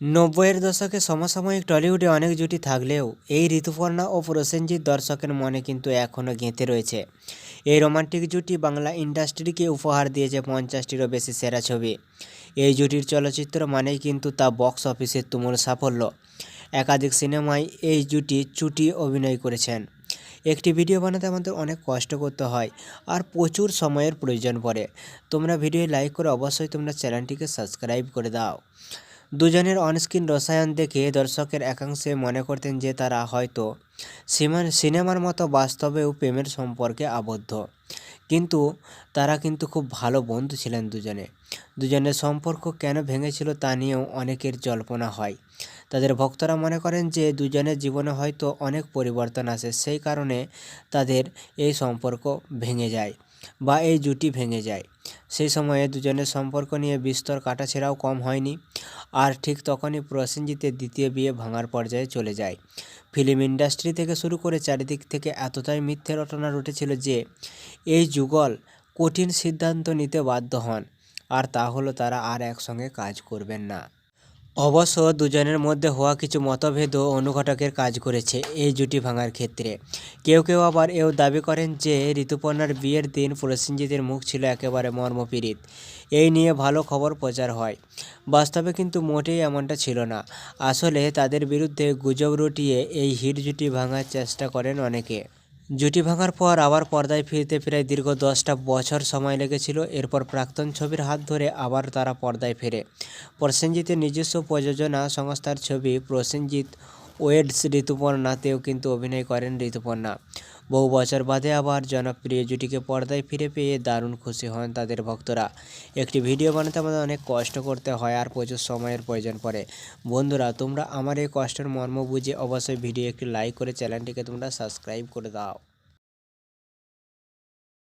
নব্বইয়ের দশকে সমসাময়িক টলিউডে অনেক জুটি থাকলেও এই ঋতুপর্ণা ও প্রসেনজিৎ দর্শকের মনে কিন্তু এখনও গেঁথে রয়েছে। এই রোমান্টিক জুটি বাংলা ইন্ডাস্ট্রিকে উপহার দিয়েছে পঞ্চাশটিরও বেশি সেরা ছবি। এই জুটির চলচ্চিত্র মানেই কিন্তু তা বক্স অফিসের তুমুল সাফল্য। একাধিক সিনেমায় এই জুটি চুটি অভিনয় করেছেন। একটি ভিডিও বানাতে আমাদের অনেক কষ্ট করতে হয় আর প্রচুর সময়ের প্রয়োজন পড়ে। তোমরা ভিডিও লাইক করে অবশ্যই তোমরা চ্যানেলটিকে সাবস্ক্রাইব করে দাও। দুজনের অনস্ক্রিন রসায়ন দেখে দর্শকের একাংশে মনে করতেন যে তারা হয়তো সিনেমার মতো বাস্তবেও প্রেমের সম্পর্কে আবদ্ধ। কিন্তু তারা কিন্তু খুব ভালো বন্ধু ছিলেন দুজনে। দুজনের সম্পর্ক কেন ভেঙেছিল তা নিয়েও অনেকের জল্পনা হয়। তাদের ভক্তরা মনে করেন যে দুজনের জীবনে হয়তো অনেক পরিবর্তন আসে, সেই কারণে তাদের এই সম্পর্ক ভেঙে যায় বা এই জুটি ভেঙে যায়। সময়ে দুজনের সম্পর্ক নিয়ে বিস্তর কাটাছেড়াও কম হয়নি। আর ঠিক তখনই প্রসেনজিতের দ্বিতীয় বিয়ে ভাঙার পর্যায়ে চলে যায়। ফিল্ম ইন্ডাস্ট্রি থেকে শুরু করে চারিদিক থেকে এতটাই মিথ্যে রটনা রটেছিল যে, এই যুগল কঠিন সিদ্ধান্ত নিতে বাধ্য হন। আর তা হলো তারা আর একসঙ্গে কাজ করবেন না। অবশ্য দুজনের মধ্যে হওয়া কিছু মতভেদও অনুঘটকের কাজ করেছে এই জুটি ভাঙার ক্ষেত্রে। কেউ কেউ আবার এও দাবি করেন যে ঋতুপর্ণার বিয়ের দিন প্রসেনজিতের মুখ ছিল একেবারে মর্মপীড়িত। এই নিয়ে ভালো খবর প্রচার হয়। বাস্তবে কিন্তু মোটেই এমনটা ছিল না। আসলে তাদের বিরুদ্ধে গুজব রটিয়ে এই হিট জুটি ভাঙার চেষ্টা করেন অনেকে। জুটি ভাঙার পর আবার পর্দায় ফিরতে প্রায় দীর্ঘ দশটা বছর সময় লেগেছিল। এরপর প্রাক্তন ছবির হাত ধরে আবার তারা পর্দায় ফেরে। প্রসেনজিতের নিজস্ব প্রযোজনা সংস্থার ছবি প্রসেনজিৎ ওয়েডস ঋতুপর্ণাতেও কিন্তু অভিনয় করেন ঋতুপর্ণা। বহু বছর বাদে আবার জনপ্রিয় জুটিকে পর্দায় ফিরে পেয়ে দারুণ খুশি হন তাদের ভক্তরা। একটি ভিডিও বানাতে আমাদের অনেক কষ্ট করতে হয় আর প্রচুর সময়ের প্রয়োজন পড়ে। বন্ধুরা, তোমরা আমার এই কষ্টের মর্ম বুঝে অবশ্যই ভিডিও একটি লাইক করে চ্যানেলটিকে তোমরা সাবস্ক্রাইব করে দাও।